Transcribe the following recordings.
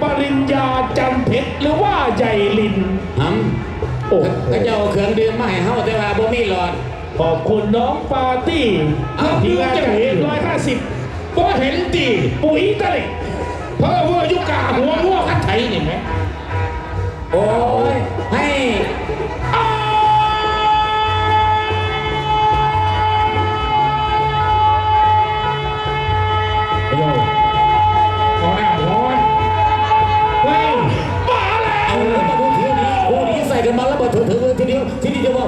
ปริญญาจันเพชรหรือว่าใหญ่ลินฮัมโอ้โหก็เจ้าเครื่องดื่มมาให้เฮาแต่ว่าบ่มีหลอด ขอบคุณน้องปาร์ตี้อที่ว่าจะเห็นร้อยห้าสิบก็เห็นตีปุ๋ยตะลิเพราะว่ายุกาหัวหัวคัดไถนี่ไหมโอ้ยให้ขอหน้า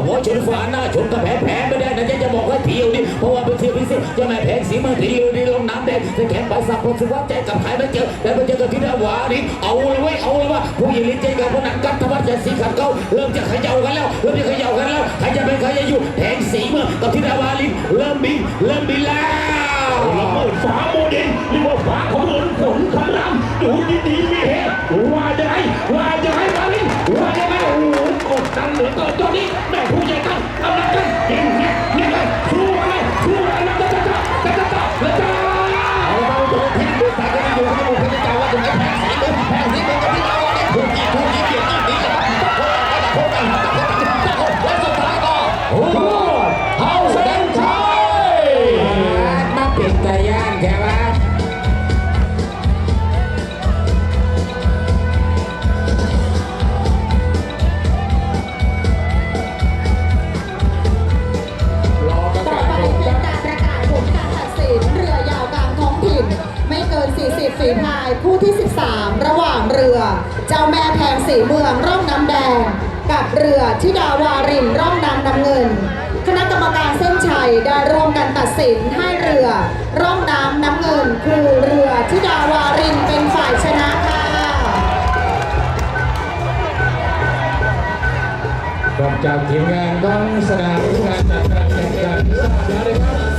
หัวชนฝาหน้าชนกระแพงแผลไม่ได้นะจะจะบอกว่าเที่ยวนี่เพราะว่าเป็นเที่ยวพิเศษจะแม่แพงสีมือทีเดียวนี่ลงน้ำแดงจะแขนไปสับพอสุว่าใจกับใครไม่เจอแต่ไปเจอกับที่ดาวานี่เอาเลยเว้ยเอาเลยว่าผู้หญิงลิ้นใจกับผู้นั้นกันธรรมะจะสีขัดเก้าเริ่มจะขย่ากันแล้วเริ่มจะขย่ากันแล้วใครจะเป็นใครจะอยู่แพงสีมือกับที่ดาวาลินเริ่มบินเริ่มบินแล้วระเบิดฟ้าโมเดลหรือว่าฟ้าของหนุนฝนคำรำดูดีๆมีเหตุว่าจะให้ว่า กิน 40 ฝีพายคู่ที่ 13 ระหว่างเรือ เจ้าแม่แพงสีเมืองร่องน้ำแดง กับเรือทิดาวารินร่องน้ำน้ำเงิน คณะกรรมการเส้นชัยได้ร่วมกันตัดสินให้เรือ ร่องน้ำน้ำเงิน คือเรือทิดาวารินเป็นฝ่ายชนะค่ะนอกจากทีมงานต้องสนามงานจัดการแข่งขันทราบแล้วนะครับ